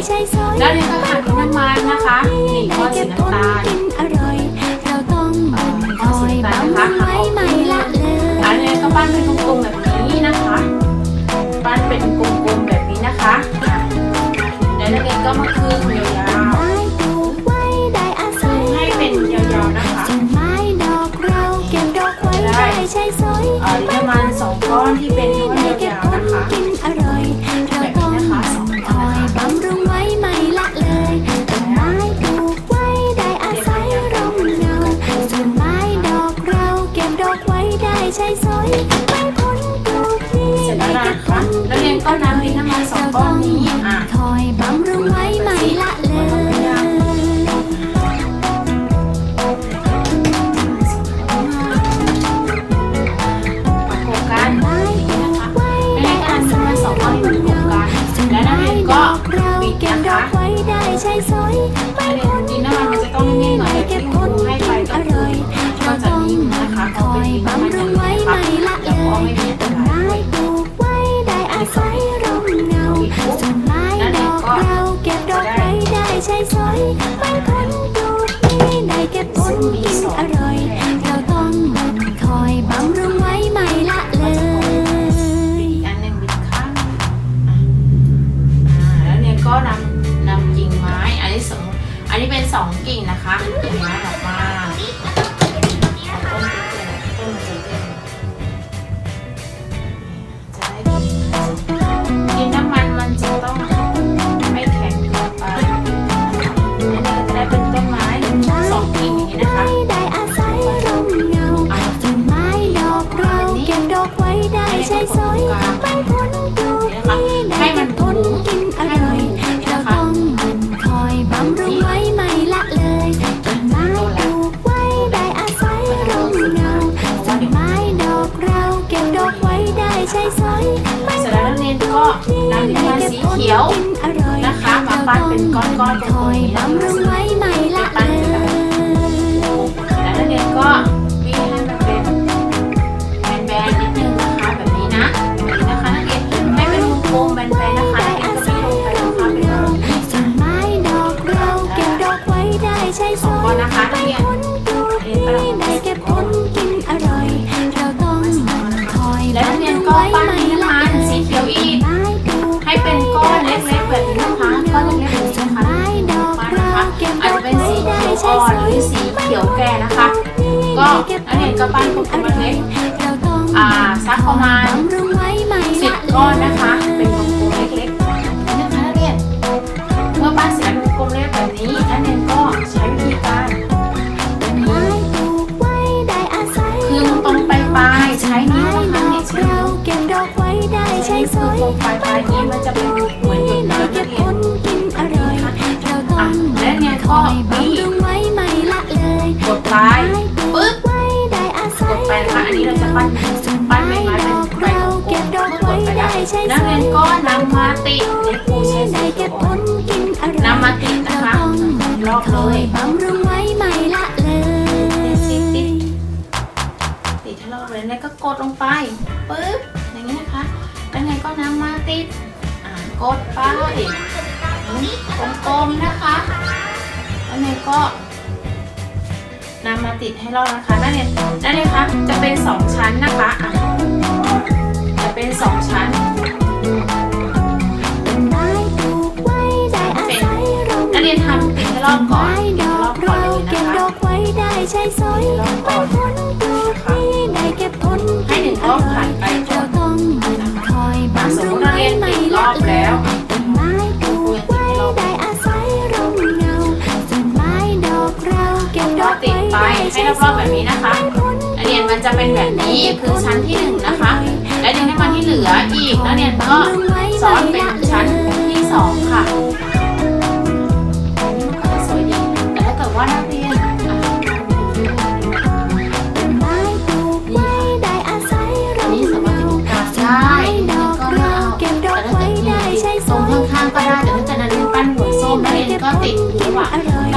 ด้ใช้สอยแล้วเรียนก็ทานน้ำมันนะคะนี่ก้อนสีน้ำตาลกินอร่อยเราต้องมันคอยบำรุงไว้ไม่ละเลยอันนี้ก็ปั้นเป็นกลมๆแบบนี้นะคะ ปั้นเป็นกลมๆแบบนี้นะคะอะแล้วนักเรียนก็มาคืนยาวไม้ปลูกไว้ได้อาศัยๆให้เป็นยาวๆนะคะต้นไม้ด เสร็จได้แล้วเก็นะบผคะลแล้วเรียนก็น้ำดินน้ำมันสองก้อนนี้อะ ใช่สอยเป็นคนดูดีได้เก็บผลกินอร่อย สอยไม่พ้นปลูกนี้ได้เก็บผลกินอร่อยเราต้องมันคอยบำรุงไว้ไม่ละเลยต้นไม้ปลูกไว้ได้อาศัยร่มเงาต้นไม้ดอกเราเก็บดอกไว้ได้ใช้สอยไม่เสร็จแล้วนักเรียนก็นำดินมันสีเขียวนะคะมาปั้นเป็นก้อนๆตครงอยนี้นะบำรุงไว้ไม่ละ สสองอก้อนนะคะนักเรียนผลปลูกนี้ได้เก็บผลกินอร่อย เราต้องมันคอยแล้วนักเรียนก็ปั้นดินน้ำมันสีเขียวอีกให้เป็นก้อนเล็กๆแบบนี้นะคะก้อนเล็กๆแบบนี้นะคะไม้ดอกปั้นเรานะคะเก็บดอาจจะเป็นสีเขียวอ่อนหรือสีเขียวแก่นะคะ ก็นักเรียนก็ปั้นกลมๆเล็กองอ่าสักประมาณ ใช้นักสอเรียยนก็นำมาติดในครูใช้ได้สีเก็บผอ่อนลกินอร่อยนำมาติดนะคะเราต้องมันรอบคเลอยยบำรุงไว้ไม่ละเลยติดติดติดให้รอบเลยแล้วก็กดลงไปปึ๊บอย่างนี้นะคะแล้วไงก็นำมาติดอ่ากดไปกลมๆนะคะแล้วไงก็นำมาติดให้รอบนะคะนั่นเนี่ยนั่นเลยคะจะเป็นสองชั้นนะคะอะจะ เป็นสองชั้นต้นไม้ปลูกไว้ได้อาศัยร่มนักเรียนทำติดให้รอบก่อนไม้ติดดให้อรอบกก่อนเราเลยเก็นะบดคะอกไว้ได้ใช้สอยรอบก่ไม่อนพ้นปลูกนี้ได้เก็บผลให้หนึ่งรอบผ่านไปก่อเรานต้องมันคอยอะบำสมรุมงตินักไว้เรียนไม่ติดรละอบเลแล้ยวต้นไม้ปลูกไว้ได้อาศัยร่มเงาต้นไม้ดอกเราเก็บดก็อกติดไว้ไปได้ให้ใช้รสออบๆแบบยนี้นะคะไม่พ้นนักเรียนมันจะเป็นแบบนี้คือชั้นที่หนึ่งนะคะและดินน้ำ มันที่เหลืออีกนะเนี่ยก็ซ้อนเป็นชั้นที่สองค่ะสวยดีแต่ถ้าเกิดว่านัเรียนใช้ส้มข้างๆก็ได้แต่ถ้าจะนัเรนปั้นหัวสมนัเรียนก็ติดระว่าง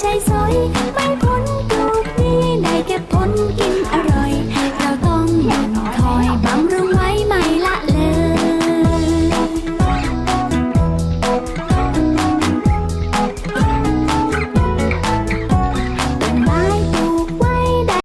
ใช่สวยไม่พ้น